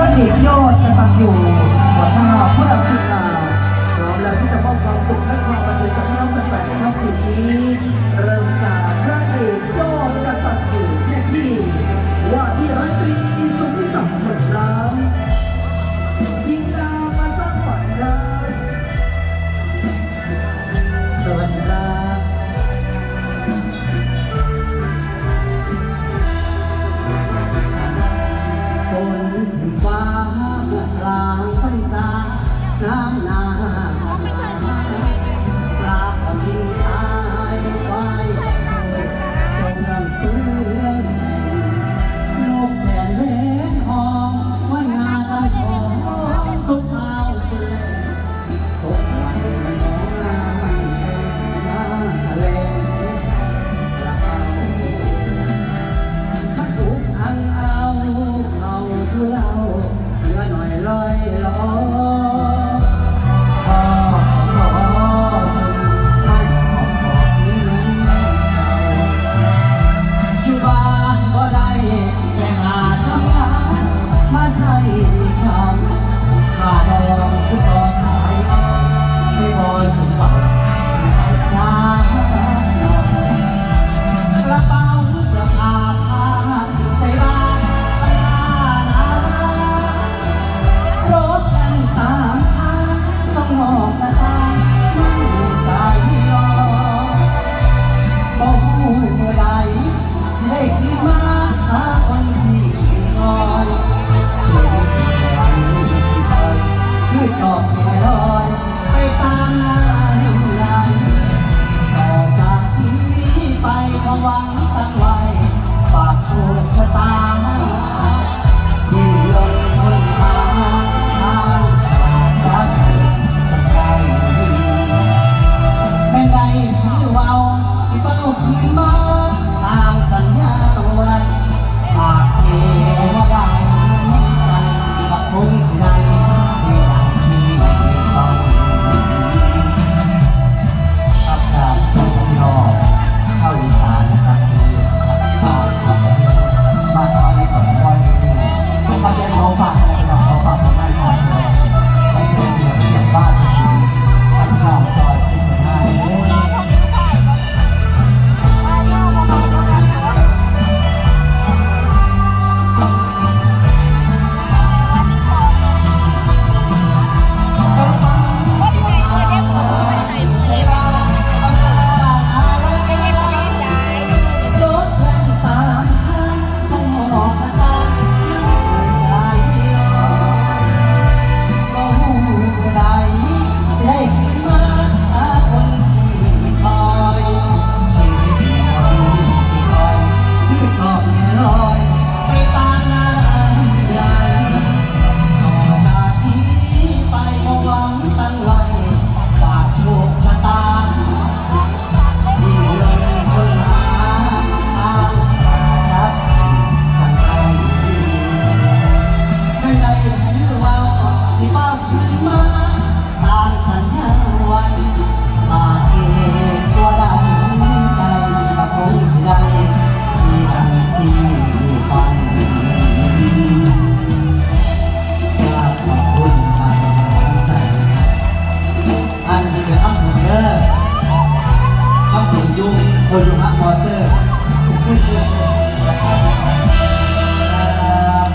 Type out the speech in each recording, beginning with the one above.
ระเอกยอดจะตัญญูหัวหน้าผู้นำทีมงาพร้อมแล้วที่จะมอบความสุขและความบันเทิงกับพี่น้องแฟนๆในค่ำคืนนี้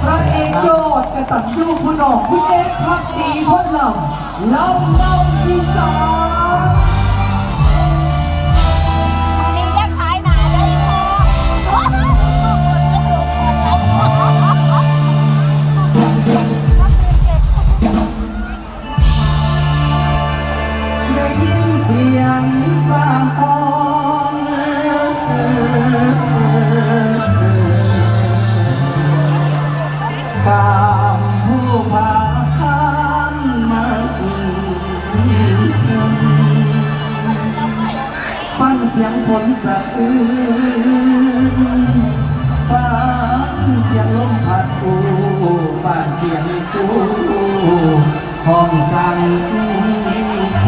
พระเอกโยดกะตันยูคุณออกคุณเอกพักดีพ่นเหล่าเล่าเล่าที่สองได้ยินเสียงฟ้าโอ ตามผู้พาข้ามมาถึงฟังเสียงฝนสะอื้นฟังเสียงลมพัดอูบ้านเสียงสูห้องสั่งแฟ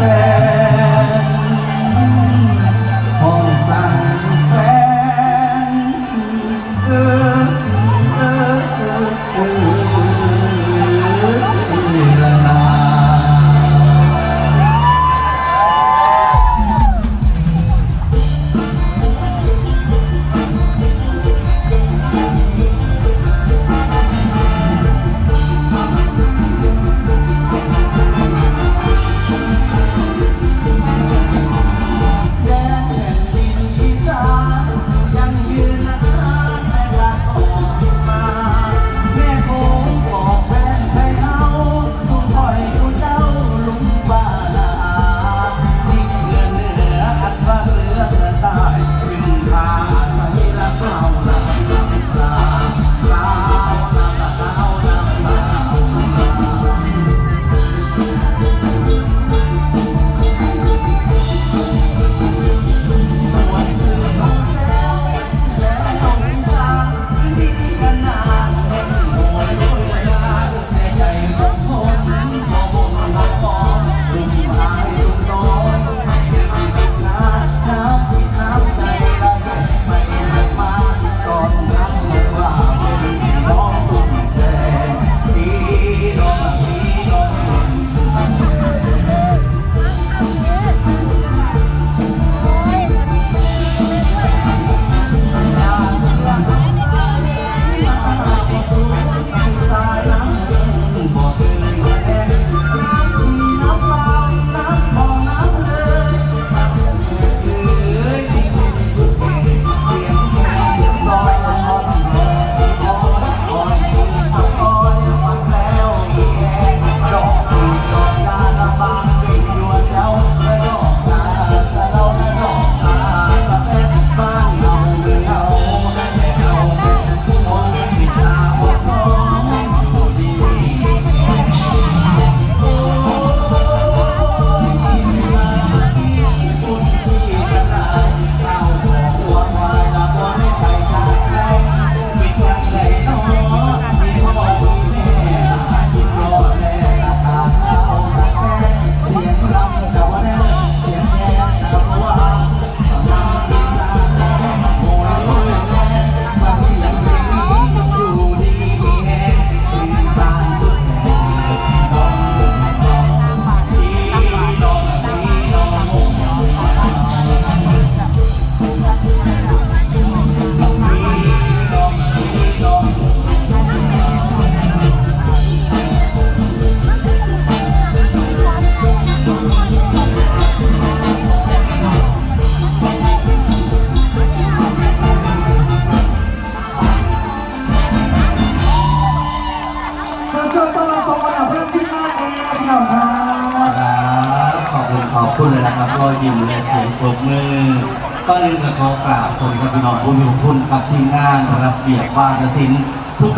กับทีมงานระเบียบวาทศิลป์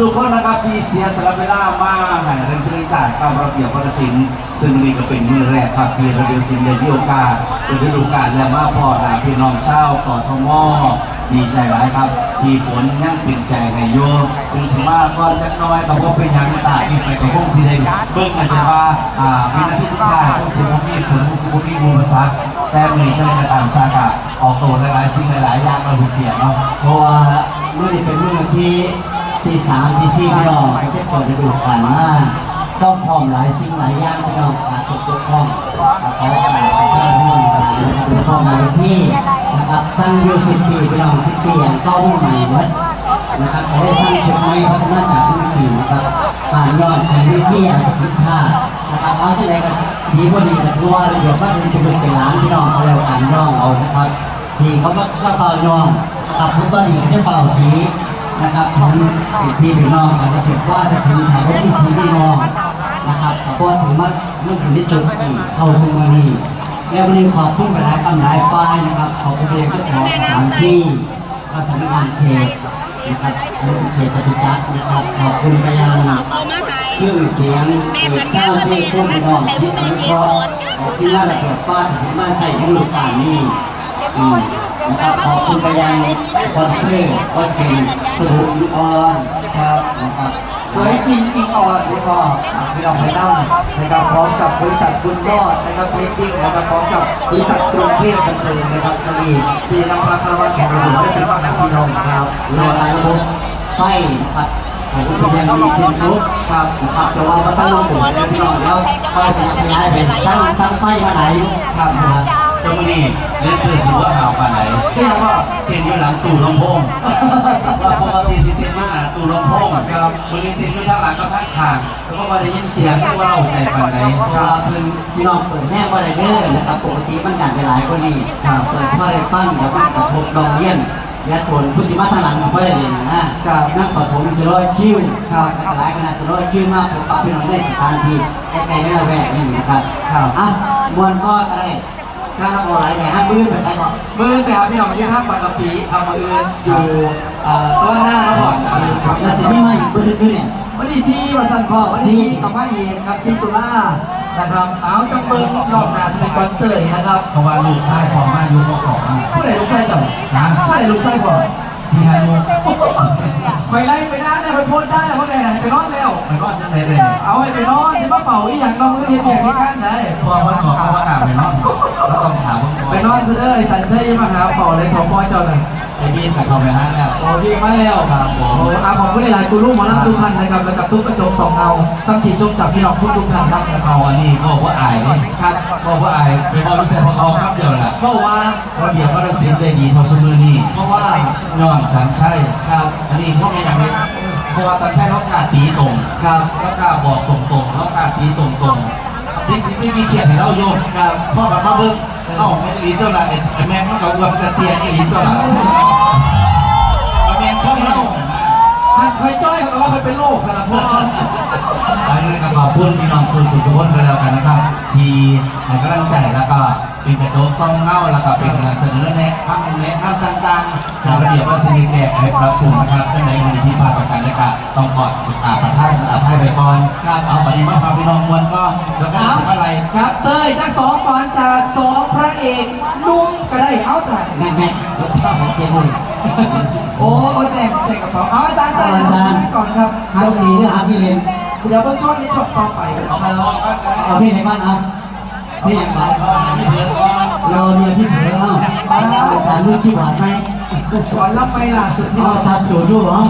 ทุกๆคนนะครับที่เสียสละเวลามาให้เรื่องชนิดต่างการระเบียบวาทศิลป์ซึ่งนี่ก็เป็นมือแรกครับที่ระเบียบศิลป์ได้มีโอกาสเปิดฤดูกาลและมาพอหน้าพี่น้องชาวกทมดีใจหลายครับ ที่ฝนยังเป็นใจให้โยมถึงสมาก่อนจักน้อยก็บ่เป็นยังตาที่ไปกับพงสีแดงเบิ่งอาจจะว่าอ่าวินาทีสุดท้ายพงสีพงมีผลพงสีพงมีมูลสักแต่มีก็เลยกระตามชากะออกตัวหลายๆสิ่งหลายๆอย่างมาถูกเปลี่ยนเนาะเพราะว่าเมื่อนี้เป็นเมื่อที่ที่สามที่สี่พี่น้องไม่ได้เปิดฤดูกาลมาต้องพร้อมหลายสิ่งหลายอย่างพี่น้องขาดตกบกพร่องขอขอบคุณพระท่านผู้มีหลายนะครับเป็นพ่อมาที่ นะครับสร้างยูสิบปีพี่น้องสิบปีอย่างก็มุ่งใหม่เนนะครับก็ได้สร้างชุดไม้พัฒนาจากพื้นที่นะครับผ่านยอดชีวิตที่อาจจะผิดพลาดนะครับเอาที่ไหนก็ดีกว่าดีแต่คือว่าเดี๋ยวก็จะเป็นลูกเป็นหลานพี่น้องก็แล้วกันน้องเอานะครับทีเขาก็ก็เป่ายองกับผู้บริหารจะเป่าผีนะครับผมเป็นพี่น้องกันแล้วเป็นว่าจะถึงถ่ายได้ที่พี่น้องนะครับเพราะว่าถึงมาเรื่องถึงที่จุดที่เข้าสู่วันนี้ แล้ววันนี้ขอบคุณไปหลายกำหลายป้ายนะครับขอบคุณเรียนของสถานที่ก็สำนักงานเขตนะครับเขตปฏิจักรนะครับขอบคุณไปยังเอามาให้ชื่อเสียงเอกเศร้าเสียงคุ้มน้องที่เป็นเพราะขอบคุณว่าระเบิดป้าถึงมาใส่ในลูกกานี้อืมนะครับขอบคุณไปยังคอนเสิร์ตก็เป็นสรุปออนครับนะครับ สวยจริงอิงออนแล้วก็พี่น้องไปนั่งนะครับพร้อมกับบริษัทบุญรอดนะครับเทปดิ้งนะครับพร้อมกับบริษัทกรุงเทพบันเทิงนะครับก็มีที่นำพาคาราวานแข่งระดับได้สิบห้าพี่น้องครับรายการระบบไฟนะครับขอบคุณไปยังมีทีมรุกครับครับแต่ว่าวัฒนธรรมผมเป็นพี่น้องแล้วก็จะขยายเป็นตั้งตั้งไฟมาไหนครับนะครับ ตรงนี้เล่นเสื้อสีว่าขาวปานไหนพี่น้องก็เต้นอยู่หลังตู้ลำโพงว่าปกติสิเต้นอยู่หน้าตู้ลำโพงครับมือนี้เต้นอยู่ข้างหลังก็ข้างทางแล้วก็มาได้ยินเสียงที่ว่าเราใจปานไหนครับเพิ่นพี่น้องเปิดแม่ว่าได้เด้อนะครับปกติมันดังไปหลายคนนี่ครับเปิดพ่อได้ฟังเดี๋ยวมันกระทบดองเลี้ยนและส่วนพุทธิมาทางหลังไม่ได้เรียนนะครับนักปฐมสโลคิวครับและหลายคณะสโลคิวมากผมปรับพี่น้องได้สถานที่ใกล้ๆในละแวกนี่นะครับครับอะมวนก็อะไร ข้าวอะไรเนี่ยฮะบื้อไปใส่ก่อนมือไปหาพี่น้องที่ห้างปากกะปีทำมาอื่นอยู่ต้นหน้าแล้วก่อนครับแล้วสิไม่มาอีกบื้อบื้อเนี่ยวันที่ซีวันสันคอวันที่ซีกับว่าเอกกับซีตุลานะครับเอาจังเบิ้งรอบหน้าจะเป็นก้อนเตยนะครับเพราะว่าลูกชายของมาอยู่ก็ของผู้ใดลูกไส้ก่อนผู้ใดลูกไส้ก่อน ที่ฮานุไปไล่ไปได้แล้วไปโพสได้แล้วเพราะไหนไหนไปนอนแล้ว มันก็จะได้เลยเอาให้ไปนอนจะมาเป่าอีหยังน้องมือเทียนอย่างที่กันได้เพราะว่าของเขาว่าตามไปเนาะแล้วต้องถามว่าไปนอนซะเด้อสันเชยมาหาเป่าเลยของพ่อเจ้าหน่อยไอ้บีนขัดเขาไปห้าแล้วโอ้ดีมาแล้วครับผมโอ้อาขอบคุณหลายๆกูรูปหมอลำทุกท่านนะครับแล้วกับทุกกระจกสองเงาตั้งทีจงจับพี่น้องทุกทุกท่านครับนะครัเอาบอันนี้บอกว่าอายนี่ครับ บอกว่าอายเป็นความรู้สึกของเขาครับเดียวแหละเพราะว่าระเบียบวัฒนศิลป์ได้ดีเท่าเสมอนี่เพราะว่าย้อนสันชัยครับ อันนี้พวกนี้อย่างนี้เพราะว่าสันชัยเขากล้าตีตรงครับแล้วกล้าบอกตรงๆแล้วกล้าตีตรงๆนี่ที่มีเขียนให้เราโยนครับพ่อกับมาเบิ้งเอ้าแม่ลีตัวละไอ้แม่มันกับวัวกระเตียไอ้ลีตัวละ เคยจ้อยเขาก็ว่าเคยเป็นโรคขนาดพ่ออันนี้ก็ขอบคุณพี่น้องสุขุมสุขนกันแล้วกันนะครับ ที่ให้กำลังใจแล้วก็เป็นกระโจกซ่องเงาแล้วก็เป็นการเสนอแนะข้ามแนะข้ามต่างๆจากระเบียบวัฒนศิลป์แก่ให้ปรับปรุงนะครับท่านใดมีที่พลาดประการใดก็ต้องขออาประทานอภัยไปก่อนเอาปฏิมาพาพี่น้องมวลก็แล้วก็จะอะไรครับเต้ยทั้งสองก่อนจากสองพระเอกนุ่มก็ได้เอาใส่แม่แม่รถชอบของเจ้าบุญ ครับฮัลโหลดีด้วยครับพี่เลนเดี๋ยวเพิ่งช่วงนี้จบต่อไปนะเอาคมารับบอกกันก็ได้เอาพี่ในบ้านครับพี่อย่างไรไม่เดือดร้อนเราเมียพี่เผือเอาอาจารย์รู้ที่หวานไหมก่อนรับไปล่าสุดที่เอาเราทำโจทย์ดูเหรอ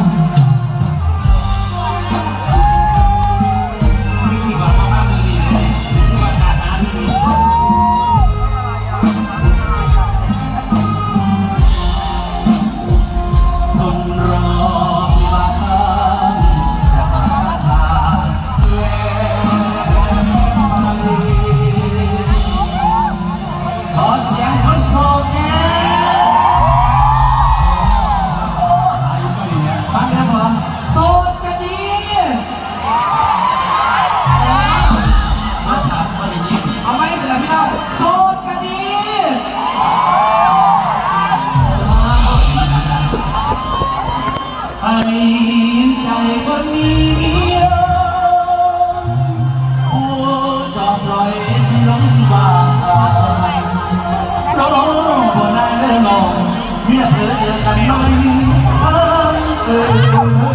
아